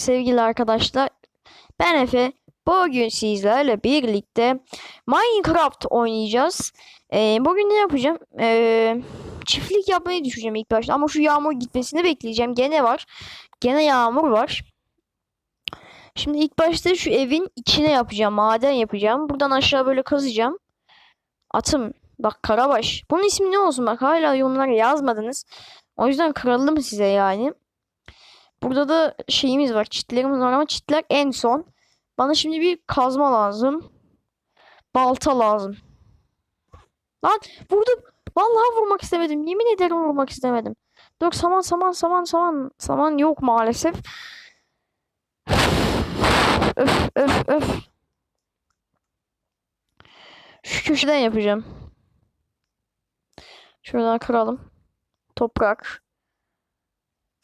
Sevgili arkadaşlar, ben Efe. Bugün sizlerle birlikte Minecraft oynayacağız. Ee, bugün ne yapacağım? Ee, çiftlik yapmayı düşüneceğim ilk başta ama şu yağmur gitmesini bekleyeceğim. Gene var. Gene yağmur var. Şimdi ilk başta şu evin içine yapacağım. Maden yapacağım. Buradan aşağı böyle kazacağım. Atım. Bak Karabaş. Bunun ismi ne olsun? Bak hala yorumlara yazmadınız. O yüzden kralım size yani. Burada da şeyimiz var. Çitlerimiz var ama çitler en son. Bana şimdi bir kazma lazım. Balta lazım. Lan vurdum. Vallahi vurmak istemedim. Yemin ederim vurmak istemedim. Dur saman saman saman saman. Saman yok maalesef. Öf öf öf. Şu köşeden yapacağım. Şuradan kıralım. Toprak.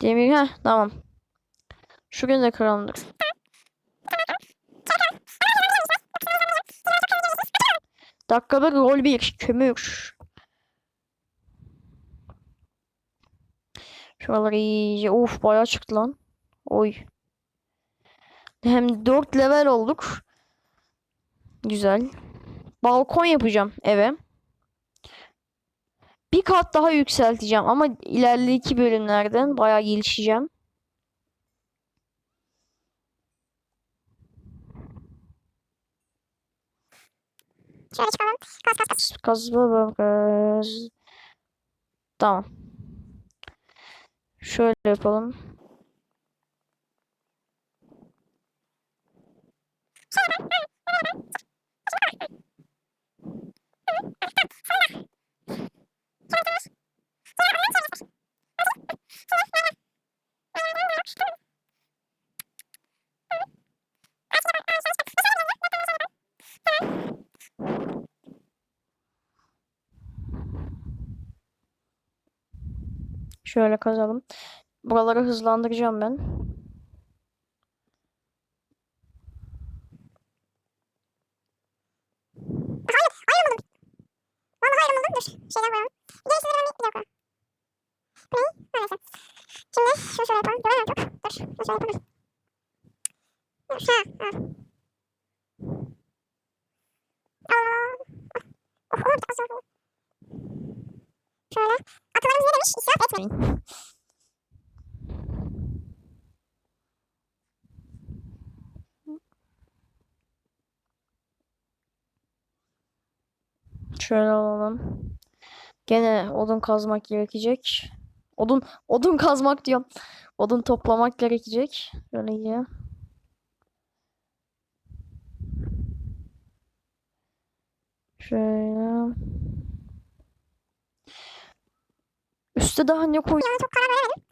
Demir ha tamam. Şu gün de kıralım dur. Dakikada rol bir kömür. Şuraları iyice of bayağı çıktı lan. Oy. Hem 4 level olduk. Güzel. Balkon yapacağım eve. Bir kat daha yükselteceğim ama ileriki bölümlerden bayağı gelişeceğim. Şöyle çıkalım. Kas kas kas. Kazma gaz. Tamam. Şöyle yapalım. Şöyle kazalım. Buraları hızlandıracağım ben. Vallahi ayrı buldum. Dur. Şeyden koyalım. Gerisi de bir dakika. Bu ne? Maalesef. Şimdi şunu şöyle yapalım. Göremem çok. Dur. Şunu şöyle yapalım. Ha. Ha. Aa. Oh, oh, biraz zor. Şöyle. Atalarımız ne demiş? İsraf etmeyin. Şöyle alalım. Gene odun kazmak gerekecek. Odun odun kazmak diyorum. Odun toplamak gerekecek. Şöyle iyi. Şöyle. Üste daha ne koy? Yani çok karar veremedim.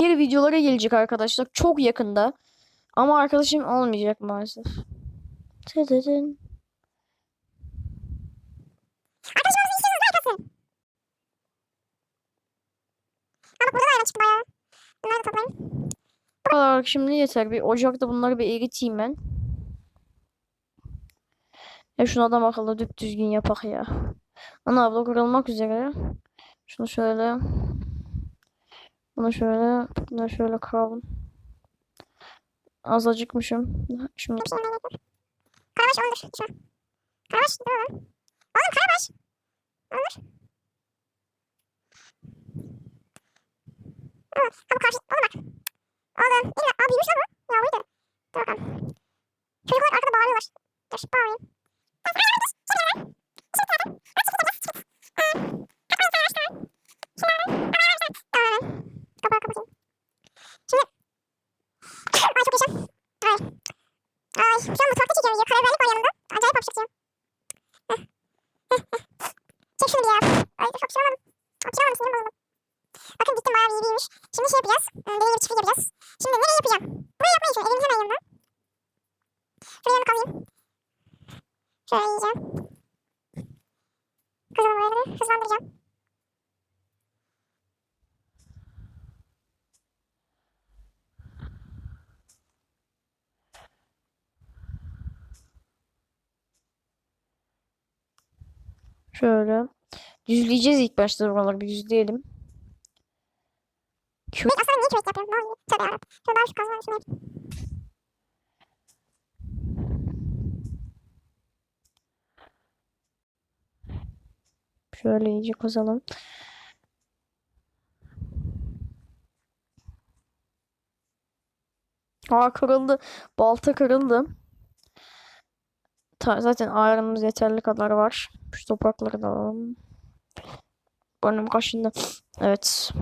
Diğer videolara gelecek arkadaşlar. Çok yakında. Ama arkadaşım olmayacak maalesef. Tadadın. Arkadaşımızın işsiz like atın. Ama burada da ayna çıktı bayağı. Bunları da toplayayım. Kadar şimdi yeter. Bir ocakta bunları bir eriteyim ben. Ya şunu adam akıllı düp düzgün yapak ya. Ana abla kırılmak üzere. Şunu şöyle. Bunu şöyle. Bunu şöyle kıralım. Az acıkmışım. Şimdi. Karabaş olur şu. Karabaş dur oğlum. Oğlum karabaş. Olur. Oğlum bu karşı. Oğlum bak. Oğlum illa. Aa büyümüş lan bu. Ya buydu. Dur bakalım. Çocuklar arkada bağırıyorlar. Dur bağırayım. Ya. Ay dur hapşıramadım. Hapşıramadım sinirim bozuldu. Bakın gittim bayağı bir büyümüş. Şimdi şey yapacağız. Hmm, Dediğim gibi çiftlik yapacağız. Şimdi nereye yapacağım? Buraya yapmayı düşünüyorum. Evimin hemen yanında. Şuraya yanına kazayım. Şöyle yiyeceğim. Böyle hızlandıracağım. şöyle. Düzleyeceğiz ilk başta buraları bir düzleyelim. Kö- Aslında niye kürek yapıyorum? Ne oluyor? Tövbe yarabbim. Şöyle ben şu kazmanın yapayım. Şöyle iyice kazalım. Aa kırıldı. Balta kırıldı. Ta- zaten ayarımız yeterli kadar var. Şu toprakları da alalım. Burnum kaşındı. Evet.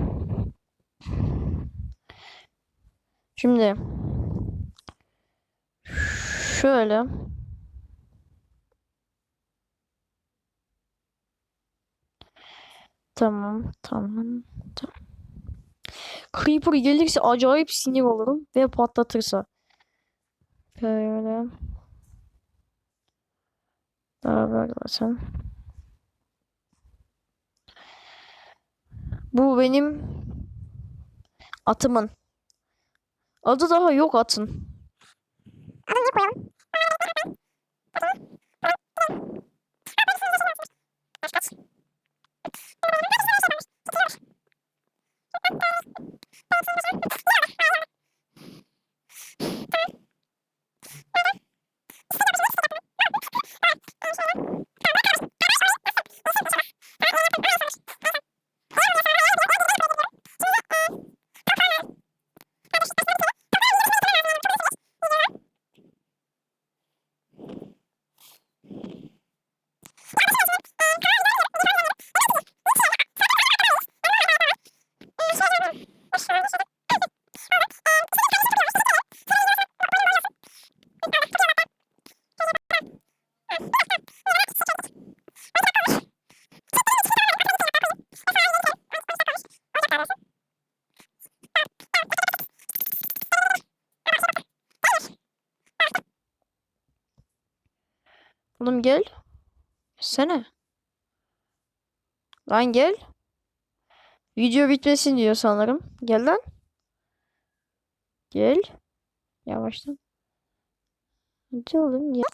Şimdi şöyle Tamam, tamam, tamam. Creeper gelirse acayip sinir olurum ve patlatırsa. Böyle. Daha böyle zaten. Bu benim atımın. Adı daha yok atın. Adını koyalım? Oğlum gel. Sene. Lan gel. Video bitmesin diyor sanırım. Gel lan. Gel. Yavaştan. Hadi oğlum ya.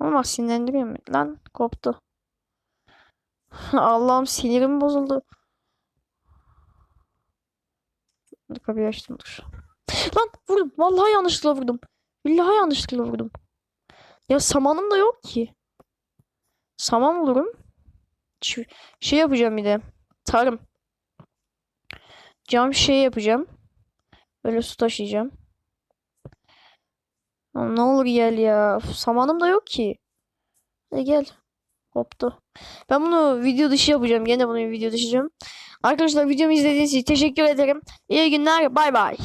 Ama sinirlendiriyor mu? Lan koptu. Allah'ım sinirim bozuldu. Kapıyı açtım dur. Lan vurdum. Vallahi yanlışlıkla vurdum. Billahi yanlışlıkla vurdum. Ya samanım da yok ki. Saman bulurum. Ç- Şey yapacağım bir de. Tarım. Cam şey yapacağım. Böyle su taşıyacağım. Ne olur gel ya. Üf, Samanım da yok ki. Hadi gel. Koptu. Ben bunu video dışı yapacağım. Gene bunu video dışı yapacağım. Arkadaşlar videomu izlediğiniz için teşekkür ederim. İyi günler. Bay bay.